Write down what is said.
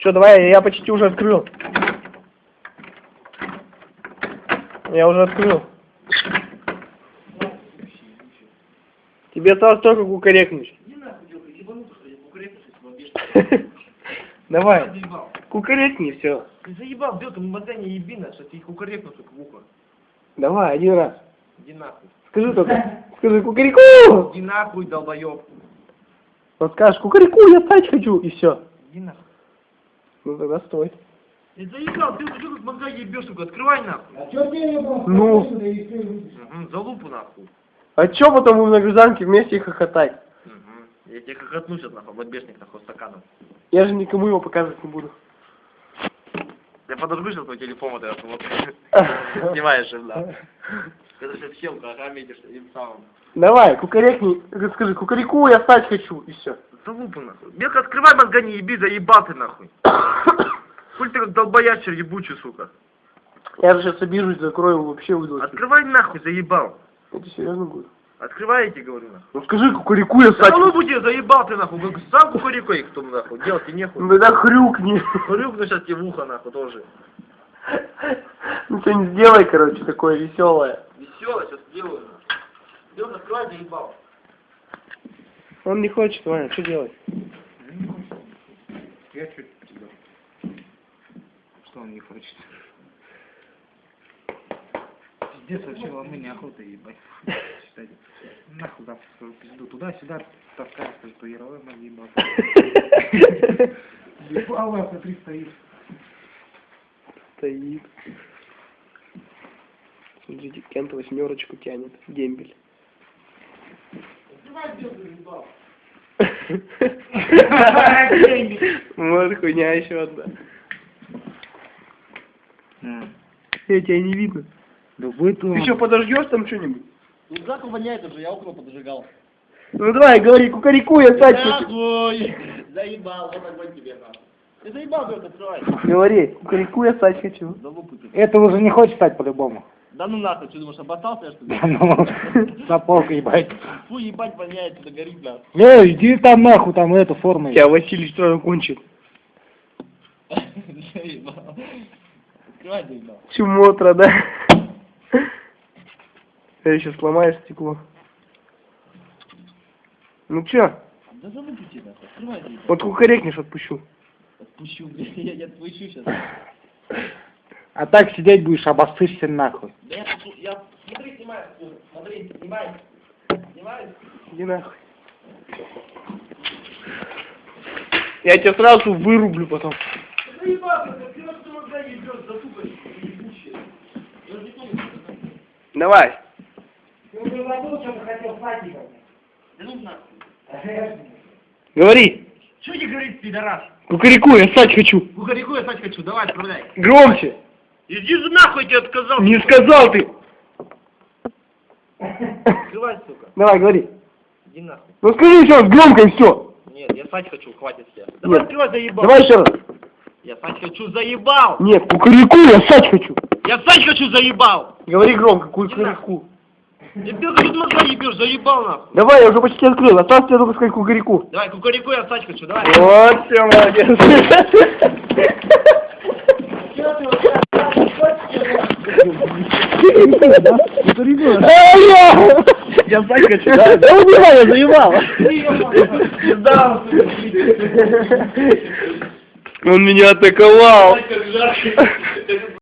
Что, давай, я почти уже открыл. Я уже открыл. Тебе осталось только кукарекнуть. Давай, кукарекни, все. Ты заебал, белка, мозга не еби, на, что тебе кукарекну, сука, в ухо. Давай, один раз. Иди нахуй. Скажи только. Скажи кукареку! Иди нахуй, долбоёб. Вот скажешь кукареку, я спать хочу, и все. Иди нахуй. Ну тогда стой. Ты заебал, ты уже тут мозга ебешь, сука, открывай нахуй. А чё тебе не было? Ну. Угу, за лупу нахуй. А чё потом мы на гражданке вместе хохотать? Угу. Я тебе хохотну сейчас нахуй, подбежник нахуй стаканом. Я же никому его показывать не буду. Сейчас твой телефон вот этот вот. Снимаешь им, да. Это сейчас съемка, ага, видишь, им самым. Давай, кукарекни, скажи, кукареку, я спать хочу, и все. За лупу нахуй. Белка, открывай мозга, не еби, заебал ты нахуй. Хуй ты как долбоящер ебучий, сука. Я же сейчас обижусь, закрою вообще отсюда. Открывай нахуй, заебал. Тебе серьезно говорю. Тебе говорю, нахуй. Ну скажи, кукареку, я Да спать ну будет, заебал ты нахуй, как сам кукареку их кто нахуй, делать тебе нехуй. Ну тогда хрюкни. Хрюкну сейчас тебе в ухо нахуй тоже. Ну что-нибудь сделай, короче, такое веселое. Весело сейчас сделаю. Делай, открывай, заебал. Он не хочет, Ваня, что делать? Я чё тебя? Что он не хочет? Пиздец, вообще вам не охота ебать. Считать. Нахуй завтра свою пизду туда-сюда таскать, татуировой мозги ебать. Ебало, смотри, стоит. Стоит. Смотрите, Кент восьмерочку тянет. Дембель. Вот хуйня еще одна. Я тебя не видно. Да вы Ты еще подожгешь там что-нибудь? Рюкзак воняет уже, я окно подожигал. Ну давай, говори, кукареку, я. Нахуй! Заебал, вот огонь тебе нахуй. Ты заебал, говорит, открывай. Говори, кукареку, я спать хочу. Да лупу тебе. Это уже не хочет стать по-любому. Да ну нахуй, что думаешь, обоссался я что ли? Ну, сапог ебать. Фу, ебать, воняет, это горит, да. Эй, иди там нахуй, там эту форму. Тебя Василий что кончит. Заебал. Открывай, заебал. Чумотра, да? Ты сейчас сломаешь стекло. Ну чё? Да за лупу тебе, нахуй. Открывай. Вот кукарекнешь, отпущу. Отпущу, блядь, я не отпущу сейчас. А так сидеть будешь, обоссышься нахуй. Да я, тут- я, смотри, снимай, смотри, снимай. Снимай. Иди нахуй. Я тебя сразу вырублю потом. Да заебал, ты, ты на что мозга ебешь, за сука, ебучая. Я же не помню, что это. Давай. Ты уже забыл, что ты хотел спать Ну нахуй. Говори. Чего не говорит, пидорас? Кукареку, я спать хочу. Кукареку я стать хочу, давай, отправляй. Громче. Иди же нахуй, я тебе отказал. Не сказал ты. Открывай, сука. Давай, говори. Иди нахуй. Ну скажи еще раз громко и все. Нет, я спать хочу, хватит тебя. Давай, Нет. открывай, заебал. Давай еще раз. Я спать хочу, заебал. Нет, кукареку, я спать хочу. Я спать хочу, заебал. Говори громко, кукареку. Ты белка тут мозга ебешь, заебал нахуй. Давай, я уже почти открыл. Осталось тебе только сказать кукареку. Давай, кукареку я спать хочу, давай. Вот, все, молодец. Я хочу, да? Да убивай, я заебал. Он меня атаковал.